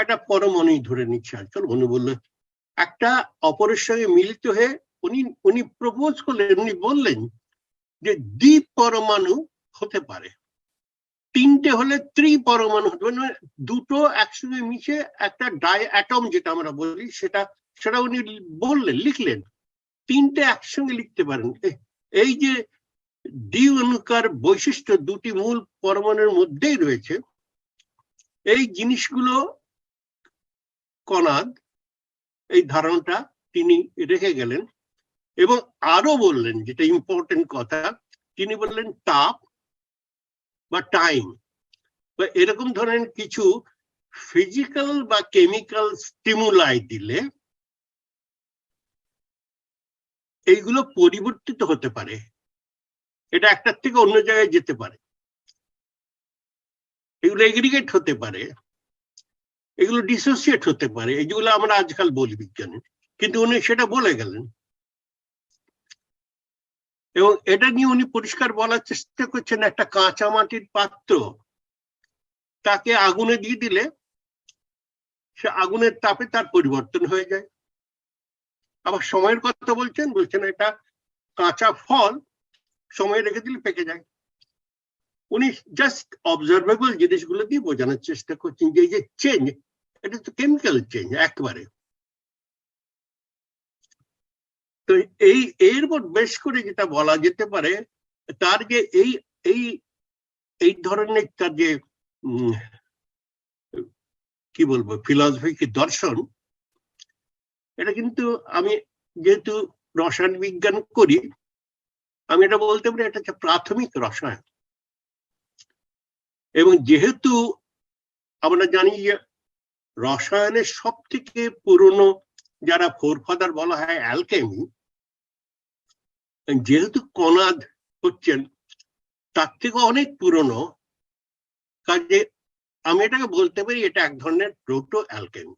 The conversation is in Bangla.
একটা পরমাণু ধরে নিচ্ছে আজকাল উনি বললেন একটা অপরের সঙ্গে মিলিত হয়ে উনি উনি প্রপোজ করলেন, উনি বললেন যে দ্বীপ পরমাণু হতে পারে। তিনটে হলে ত্রি পরমাণু হতে পারে। মানে দুটো একসঙ্গে মিশে একটা ডাই অ্যাটম যেটা আমরা বলি, সেটা সেটা উনি বললেন, লিখলেন। তিনটে একসঙ্গে লিখতে পারেন। এই যে দ্বি অনুকার বৈশিষ্ট্য দুটি মূল পরমাণুর মধ্যেই রয়েছে, এই জিনিসগুলো কনাদ এই ধারণাটা তিনি রেখে গেলেন এবং আরও বললেন, যেটা ইম্পর্টেন্ট কথা, তিনি বললেন তাপ বা টাইম বা এরকম ধরনের কিছু ফিজিক্যাল বা কেমিক্যাল স্টিমুলাই দিলে এইগুলো পরিবর্তিত হতে পারে। এটা একটার থেকে অন্য জায়গায় যেতে পারে। এগুলো এগ্রিগেট হতে পারে। এগুলো ডিসোসিয়েট হতে পারে, এগুলো আমরা আজকাল বলি বিজ্ঞানে। কিন্তু উনি সেটা বলে গেলেন। এবং এটা নিয়ে উনি পরিষ্কার বলার চেষ্টা করছেন, একটা কাঁচা মাটির পাত্র তাকে আগুনে দিয়ে দিলে সে আগুনের তাপে তার পরিবর্তন হয়ে যায়। আবার সময়ের কথা বলছেন বলছেন এটা কাঁচা ফল, সময় রেখে দিলে পেকে যায়। উনি জাস্ট অবজারভেবল জিনিসগুলো দিয়ে বোঝানোর চেষ্টা করছেন যে এই যে চেঞ্জ এটা তো কেমিক্যাল চেঞ্জ একবারে। তো এই, এর উপর বেশ করে যেটা বলা যেতে পারে, তার যে এই এই এই ধরনের তার যে কি বলব ফিলসফি কি দর্শন, এটা কিন্তু আমি যেহেতু রসায়ন বিজ্ঞান করি, আমি এটা বলতে পারি এটা হচ্ছে প্রাথমিক রসায়ন। এবং যেহেতু আমরা জানি যে রসায়নের সব থেকে পুরনো যারা ফোরফাদার বলা হয় অ্যালকেমি যেহেতু কনাদ হচ্ছেন, তার থেকে অনেক পুরনো। কাজে আমি এটাকে বলতে পারি এটা এক ধরনের প্রোটো অ্যালকেমি